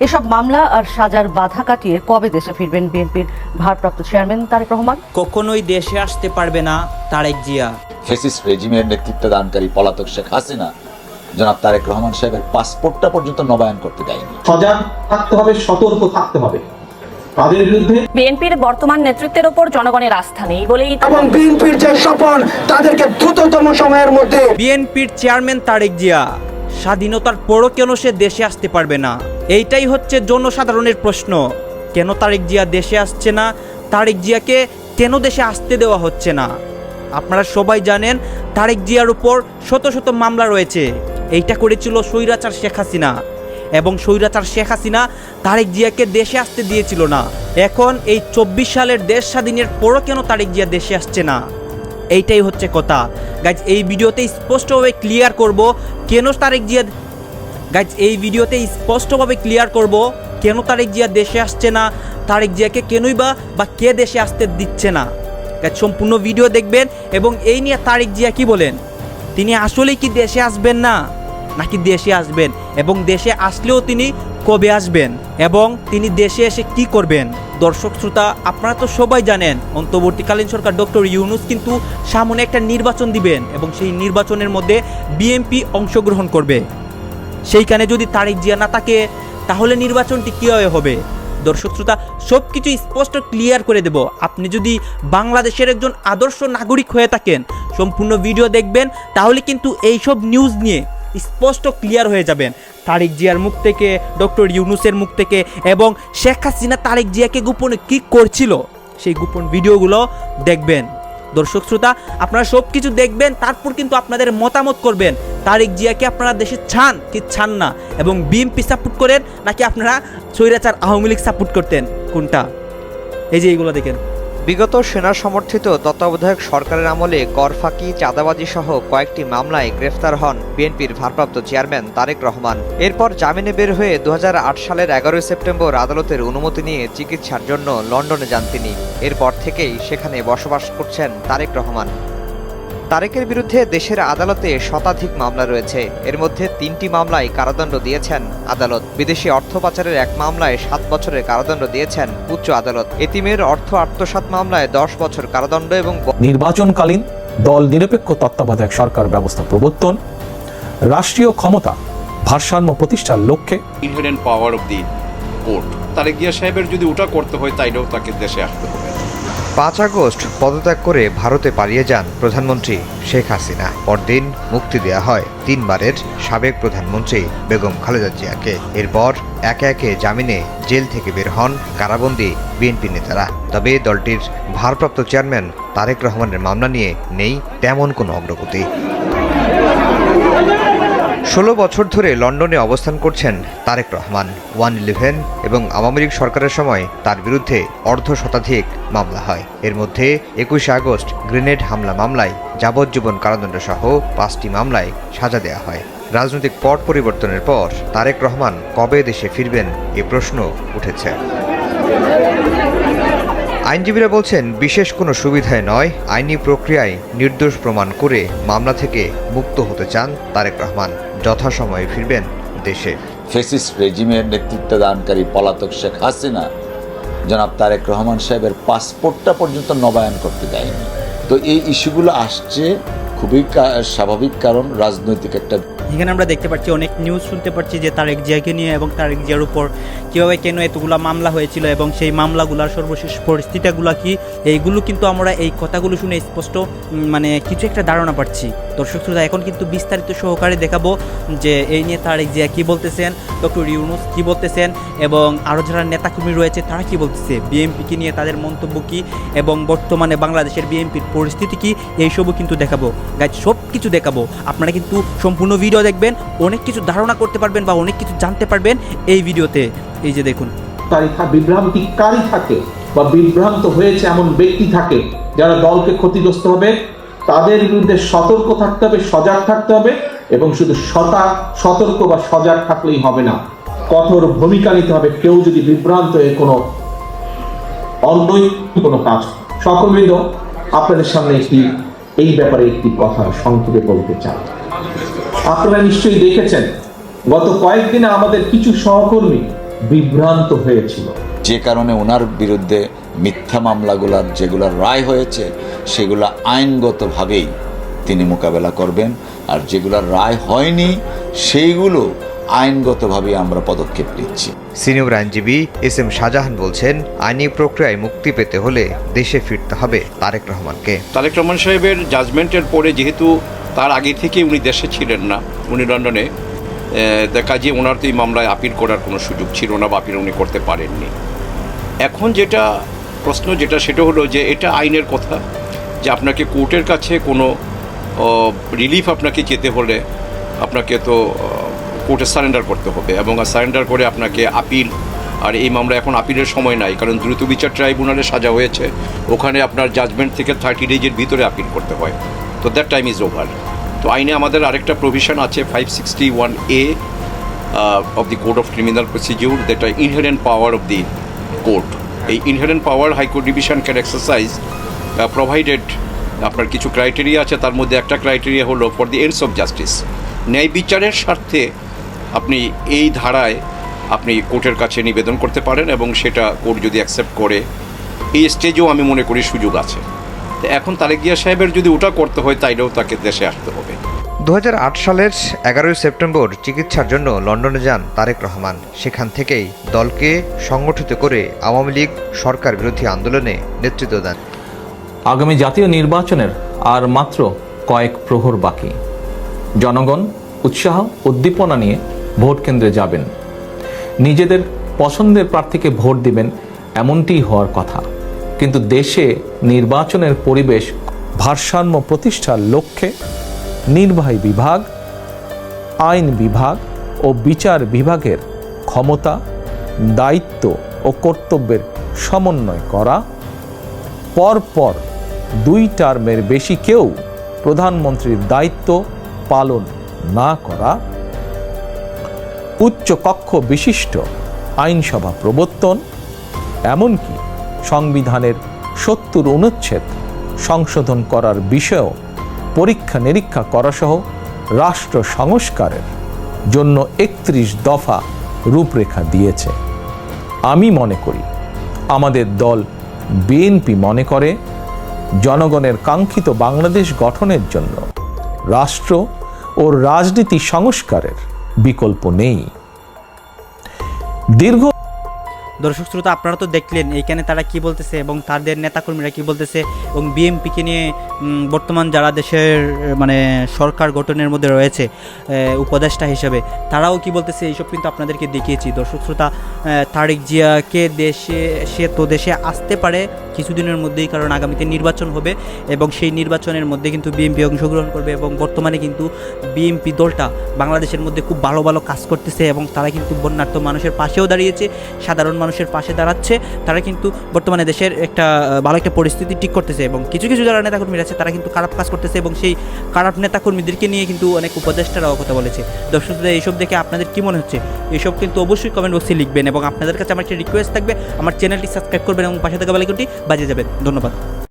এসব মামলা আর সাজার বাধা কাটিয়ে কবে দেশে ফিরবেন বিএনপির ভারপ্রাপ্ত চেয়ারম্যান তারেক রহমান? কখনোই দেশে আসতে পারবে না তারেক জিয়া। ফেসিস রেজিমের নেতৃত্ব দানকারী পলাতক শেখ হাসিনা জনাব তারেক রহমান সাহেবের পাসপোর্টটা পর্যন্ত নবায়ন করতে দেয়নি। সজাগ থাকতে হবে সতর্ক থাকতে হবে। তাদের বিরুদ্ধে বিএনপির বর্তমান নেতৃত্বের ওপর জনগণের আস্থা নেই বলেই এবং বিএনপির যে স্বপন তাদেরকে দ্রুততম সময়ের মধ্যে বিএনপির চেয়ারম্যান তারেক জিয়া। স্বাধীনতার পরও কেন সে দেশে আসতে পারবে না? এইটাই হচ্ছে জনসাধারণের প্রশ্ন। কেন তারেক জিয়া দেশে আসছে না? তারেক জিয়াকে কেন দেশে আসতে দেওয়া হচ্ছে না? আপনারা সবাই জানেন, তারেক জিয়ার উপর শত শত মামলা রয়েছে। এইটা করেছিল স্বৈরাচার শেখ হাসিনা। এবং স্বৈরাচার শেখ হাসিনা তারেক জিয়াকে দেশে আসতে দিয়েছিল না। এখন এই চব্বিশ সালের দেশ স্বাধীনের পরও কেন তারেক জিয়া দেশে আসছে না? এইটাই হচ্ছে কথা। গাইজ এই ভিডিওতে স্পষ্টভাবে ক্লিয়ার করব কেন তারেক জিয়া গাইজ এই ভিডিওতে স্পষ্টভাবে ক্লিয়ার করব কেন তারেক জিয়া দেশে আসছে না, তারেক জিয়াকে কেনই বা বা কে দেশে আসতে দিচ্ছে না। গাইজ সম্পূর্ণ ভিডিও দেখবেন এবং এই নিয়ে তারেক জিয়া কি বলেন? তিনি আসলেই কি দেশে আসবেন না, নাকি দেশে আসবেন? এবং দেশে আসলেও তিনি কবে আসবেন? এবং তিনি দেশে এসে কি করবেন? দর্শক শ্রোতা, আপনারা তো সবাই জানেন, অন্তর্বর্তীকালীন সরকার ডক্টর ইউনুস কিন্তু সামনে একটা নির্বাচন দিবেন এবং সেই নির্বাচনের মধ্যে বিএনপি অংশগ্রহণ করবে। সেইখানে যদি তারেক জিয়া না থাকে, তাহলে নির্বাচনটি কীভাবে হবে? দর্শক শ্রোতা সব কিছু স্পষ্ট ক্লিয়ার করে দেব। আপনি যদি বাংলাদেশের একজন আদর্শ নাগরিক হয়ে থাকেন, সম্পূর্ণ ভিডিও দেখবেন, তাহলে কিন্তু এইসব নিউজ নিয়ে স্পষ্ট ক্লিয়ার হয়ে যাবেন। তারেক জিয়ার মুখ থেকে, ডক্টর ইউনুসের মুখ থেকে এবং শেখ হাসিনা তারেক জিয়াকে গোপনে কী করছিল? সেই গোপন ভিডিওগুলো দেখবেন। দর্শক শ্রোতা, আপনারা সব কিছু দেখবেন, তারপর কিন্তু আপনাদের মতামত করবেন। তারেক জিয়াকে আপনারা দেশে ছান কি ছান না? এবং বিএমপি সাপোর্ট করেন নাকি আপনারা স্বৈরাচার আওয়ামী লীগ সাপোর্ট করতেন? কোনটা? এই যে এইগুলো দেখেন। বিগত সেনা সমর্থিত তত্ত্বাবধায়ক সরকারের আমলে কর ফাঁকি, চাঁদাবাজি সহ কয়েকটি মামলায় গ্রেফতার হন বিএনপির ভারপ্রাপ্ত চেয়ারম্যান তারেক রহমান। এরপর জামিনে বের হয়ে দু হাজার আট সালের এগারোই সেপ্টেম্বর আদালতের অনুমতি নিয়ে চিকিৎসার জন্য লন্ডনে যান তিনি। এরপর থেকেই সেখানে বসবাস করছেন তারেক রহমান। তারেকের বিরুদ্ধে দেশের আদালতে শতাধিক মামলা রয়েছে। এর মধ্যে তিনটি মামলায় কারাদণ্ড দিয়েছেন আদালত। বিদেশি অর্থ পাচারের এক মামলায় সাত বছরের কারাদণ্ড দিয়েছেন উচ্চ আদালত। এতিমের অর্থ আত্মসাৎ মামলায় দশ বছর কারাদণ্ড এবং নির্বাচনকালীন দল নিরপেক্ষ তত্ত্বাবধায়ক সরকার ব্যবস্থা প্রবর্তন রাষ্ট্রীয় ক্ষমতা ভারসাম্য প্রতিষ্ঠার লক্ষ্যে inherent power of the court Tarek Zia সাহেবের যদি ওটা করতে হয় তাইলেও তাকে দেশে আসতে হবে। পাঁচ আগস্ট পদত্যাগ করে ভারতে পালিয়ে যান প্রধানমন্ত্রী শেখ হাসিনা। পরদিন মুক্তি দেয়া হয় তিনবারের সাবেক প্রধানমন্ত্রী বেগম খালেদা জিয়াকে। এরপর একে একে জামিনে জেল থেকে বের হন কারাবন্দী বিএনপি নেতারা। তবে দলটির ভারপ্রাপ্ত চেয়ারম্যান তারেক রহমানের মামলা নিয়ে নেই তেমন কোনো অগ্রগতি। ষোলো বছর ধরে লন্ডনে অবস্থান করছেন তারেক রহমান, ওয়ান ইলেভেন এবং আওয়ামী লীগ সরকারের সময় তার বিরুদ্ধে অর্ধ শতাধিক মামলা হয়। এর মধ্যে একুশে আগস্ট গ্রেনেড হামলা মামলায় যাবজ্জীবন কারাদণ্ড সহ পাঁচটি মামলায় সাজা দেওয়া হয়। রাজনৈতিক পট পরিবর্তনের পর তারেক রহমান কবে দেশে ফিরবেন এ প্রশ্ন উঠেছে। আইনজীবীরা বলছেন, বিশেষ কোনো সুবিধায় নয়, আইনি প্রক্রিয়ায় নির্দোষ প্রমাণ করে মামলা থেকে মুক্ত হতে চান তারেক রহমান। যথাসময়ে ফিরবেন দেশে। ফেসিস রেজিমের নেতৃত্ব দানকারী পলাতক শেখ হাসিনা জনাব তারেক রহমান সাহেবের পাসপোর্টটা পর্যন্ত নবায়ন করতে দেয়নি। তো এই ইস্যুগুলো আসছে খুবই স্বাভাবিক কারণ, রাজনৈতিক একটা এখানে আমরা দেখতে পাচ্ছি অনেক নিউজ শুনতে পাচ্ছি যে তারেক জিয়াকে নিয়ে এবং তারেক জিয়ার উপর কীভাবে, কেন এতগুলো মামলা হয়েছিল এবং সেই মামলাগুলোর সর্বশেষ পরিস্থিতিগুলো কি? এইগুলো কিন্তু আমরা এই কথাগুলো শুনে স্পষ্ট মানে কিছু একটা ধারণা পাচ্ছি। দর্শক শ্রোতা, এখন কিন্তু বিস্তারিত সহকারে দেখাবো যে এই নিয়ে তারেক জিয়া কী বলতেছেন ডক্টর ইউনুস কী বলতেছেন এবং আরও যারা নেতাকর্মী রয়েছে তারা কী বলতেছে? বিএনপিকে নিয়ে তাদের মন্তব্য কী এবং বর্তমানে বাংলাদেশের বিএনপির পরিস্থিতি কী? এইসবও কিন্তু দেখাবো। গাইজ সব কিছু দেখাবো। আপনারা কিন্তু সম্পূর্ণ ভিডিও দেখবেন, অনেক কিছু ধারণা করতে পারবেন বা অনেক কিছু জানতে পারবেন এই ভিডিওতে। এই যে দেখুন। থা- বিভ্রান্তিকারী থাকে বা বিভ্রান্ত হয়েছে এমন ব্যক্তি থাকে যারা দলকে ক্ষতিগ্রস্ত হবে, তাদের বিরুদ্ধে সতর্ক থাকতে হবে, সজাগ থাকতে হবে এবং শুধু সতা, সতর্ক বা সজাগ থাকলেই হবে না। কঠোর ভূমিকা নিতে হবে কেউ যদি বিভ্রান্ত হয়ে কোনো অনৈতিক কোনো কাজ। সকলবৃন্দ আপনাদের সামনে একটি এই ব্যাপারে একটি কথা সংক্ষেপে বলতে চাই। আপনারা নিশ্চয়ই দেখেছেন গত কয়েকদিনে আমাদের কিছু সহকর্মী বিভ্রান্ত হয়েছিল। যে কারণে ওনার বিরুদ্ধে মিথ্যা মামলাগুলার যেগুলো রায় হয়েছে সেগুলো আইনগতভাবেই তিনি মোকাবেলা করবেন আর যেগুলো রায় হয়নি সেইগুলো আইনগতভাবে আমরা পদক্ষেপ নিচ্ছি। সিনিয়র আইনজীবী এস এম শাহজাহান বলছেন আইনি প্রক্রিয়ায় মুক্তি পেতে হলে দেশে ফিরতে হবে তারেক রহমানকে। তারেক রহমান সাহেবের জাজমেন্টের পরে যেহেতু তার আগে থেকে উনি দেশে ছিলেন না। উনি লন্ডনে দেখা যে ওনার তো এই মামলায় আপিল করার কোনো সুযোগ ছিল না বা আপিল উনি করতে পারেননি। এখন যেটা প্রশ্ন যেটা, সেটা হলো যে এটা আইনের কথা, যে আপনাকে কোর্টের কাছে কোনো রিলিফ আপনাকে যেতে হলে আপনাকে তো কোর্টে সারেন্ডার করতে হবে এবং সারেন্ডার করে আপনাকে আপিল, আর এই মামলা এখন আপিলের সময় নাই, কারণ দ্রুত বিচার ট্রাইব্যুনালে সাজা হয়েছে। ওখানে আপনার জাজমেন্ট থেকে থার্টি ডেজের ভিতরে আপিল করতে হয়। তো দ্যাট টাইম ইজ ওভার তো আইনে আমাদের আরেকটা প্রভিশন আছে five sixty one A of the code of criminal procedure that are inherent power of the court এই inherent power high court division can exercise provided আপনার কিছু ক্রাইটেরিয়া আছে, তার মধ্যে একটা ক্রাইটেরিয়া হলো for the ends of justice ন্যায় বিচারের স্বার্থে আপনি এই ধারায় আপনি কোর্টের কাছে নিবেদন করতে পারেন এবং সেটা কোর্ট যদি অ্যাকসেপ্ট করে, এই স্টেজেও আমি মনে করি সুযোগ আছে। এখন তারেক জিয়া সাহেবের যদি ওটা করতে হয় তাইলেও তাকে দেশে আসতে হবে। দু হাজার আট সালের এগারোই সেপ্টেম্বর চিকিৎসার জন্য লন্ডনে যান তারেক রহমান। সেখান থেকেই দলকে সংগঠিত করে আওয়ামী লীগ সরকার বিরোধী আন্দোলনে নেতৃত্ব দেন। আগামী জাতীয় নির্বাচনের আর মাত্র কয়েক প্রহর বাকি। জনগণ উৎসাহ উদ্দীপনা নিয়ে ভোট কেন্দ্রে যাবেন। নিজেদের পছন্দের প্রার্থীকে ভোট দিবেন এমনটিই হওয়ার কথা। কিন্তু দেশে নির্বাচনের পরিবেশ ভারসাম্য প্রতিষ্ঠার লক্ষ্যে নির্বাহী বিভাগ, আইন বিভাগ ও বিচার বিভাগের ক্ষমতা, দায়িত্ব ও কর্তব্যের সমন্বয় করা। পরপর দুই টার্মের বেশি কেউ প্রধানমন্ত্রীর দায়িত্ব পালন না করা। উচ্চ কক্ষ বিশিষ্ট আইনসভা প্রবর্তন, এমনকি সংবিধানের সত্তর অনুচ্ছেদ সংশোধন করার বিষয়েও পরীক্ষা নিরীক্ষা করাসহ রাষ্ট্র সংস্কারের জন্য একত্রিশ দফা রূপরেখা দিয়েছে। আমি মনে করি, আমাদের দল বিএনপি মনে করে, জনগণের কাঙ্ক্ষিত বাংলাদেশ গঠনের জন্য রাষ্ট্র ও রাজনীতি সংস্কারের বিকল্প নেই। দীর্ঘ দর্শক শ্রোতা, আপনারা তো দেখলেন এইখানে তারা কি বলতেছে এবং তাদের নেতাকর্মীরা কি বলতেছে এবং বিএমপিকে নিয়ে বর্তমান যারা দেশের মানে সরকার গঠনের মধ্যে রয়েছে উপদেষ্টা হিসেবে, তারাও কি বলতেছে? এইসব কিন্তু আপনাদেরকে দেখিয়েছি। দর্শক শ্রোতা তারিক জিয়াকে দেশে, সে তো দেশে আসতে পারে কিছুদিনের মধ্যেই কারণ আগামীতে নির্বাচন হবে এবং সেই নির্বাচনের মধ্যে কিন্তু বিএনপি অংশগ্রহণ করবে এবং বর্তমানে কিন্তু বিএনপি দলটা বাংলাদেশের মধ্যে খুব ভালো ভালো কাজ করতেছে এবং তারা কিন্তু বন্যার্থ মানুষের পাশেও দাঁড়িয়েছে, সাধারণ মানুষের পাশে দাঁড়াচ্ছে, তারা কিন্তু বর্তমানে দেশের একটা ভালো একটা পরিস্থিতি ঠিক করতেছে এবং কিছু কিছু যারা নেতাকর্মীরা আছে তারা কিন্তু খারাপ কাজ করতেছে এবং সেই খারাপ নেতাকর্মীদেরকে নিয়ে কিন্তু অনেক উপদেষ্টারাও কথা বলেছে। দর্শক শ্রোতা, এইসব দেখে আপনাদের কি মনে হচ্ছে? এইসব কিন্তু অবশ্যই কমেন্ট বক্সে লিখবেন এবং আপনাদের কাছে আমার একটা রিকোয়েস্ট থাকবে, আমার চ্যানেলটি সাবস্ক্রাইব করবেন এবং পাশে থাকা বেলাইকনটি বাজিয়ে যাবেন। ধন্যবাদ।